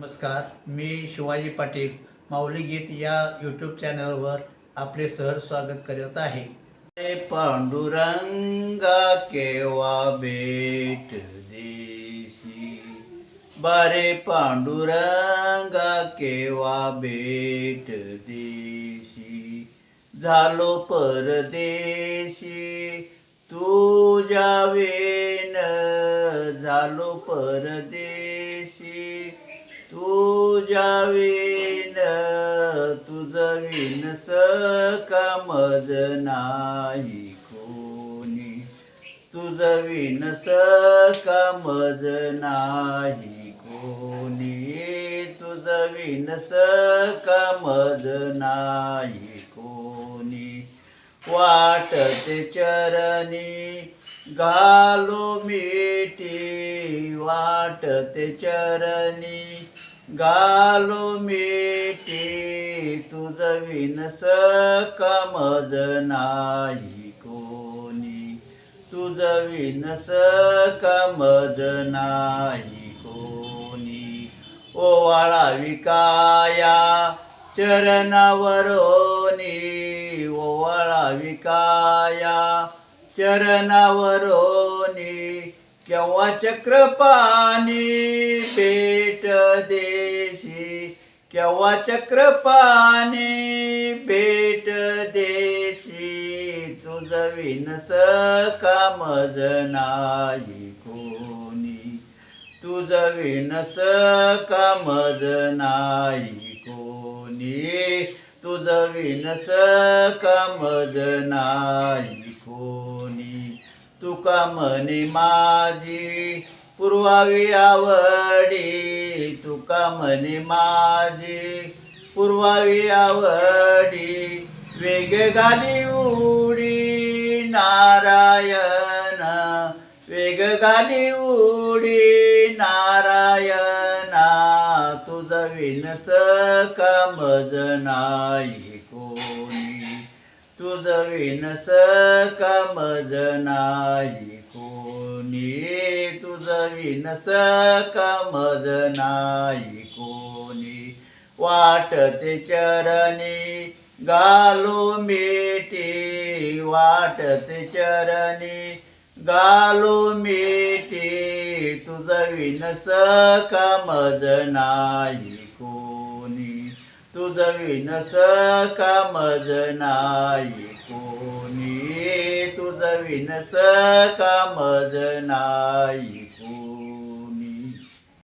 नमस्कार मी शिवाजी पाटील माऊली गीत या यूट्यूब चॅनलवर आपले सहर स्वागत करत आहे. पांडुरंगा केव्हा भेट देशी? बारे पांडुरंगा केव्हा भेट देशी? झालो परदेशी तुझ्या वेन झालो परदेशी. तुझ्या विन तुझ विन का नाही कोणी. तुझ विन सकमज नाही कोणी. तुझ विन सकमज नाही कोणी. वाटते चरणी घालो मिठी. वाटते चरणी गालो मिठी तुज विनस कमज नाही कोणी. तुज विनस कमज नाही कोणी. ओवाळा विकाया चरणावरोनी. ओवाळा विकाया चरणावरोनी. केव्हा चक्रपाणी भेट देशी? केव्हा चक्रपाणी भेट देशी? तुझ विनस कामज नाही कोणी. तुझ विनस कामज नाही कोणी. तुझ विनस कामज नाही कोणी. तुका म्हणे माझी? पुरवावी आवडी. तुका म्हणे माझी? पुरवावी आवडी. वेग घाली उडी. नारायण. वेग घाली उडी. नारायणा. तुझ विनस कामज नाही? तुझ विनस कामज नाही कोणी. तुझ विनस कामज नाही कोणी. वाटते चरणी गालो मिठी. वाटते चरणी गालो मेटी तुझ विनस कामज नाही कोणी. तुझ विनस कामज नाही कोणी तुझ विनस कामज नाही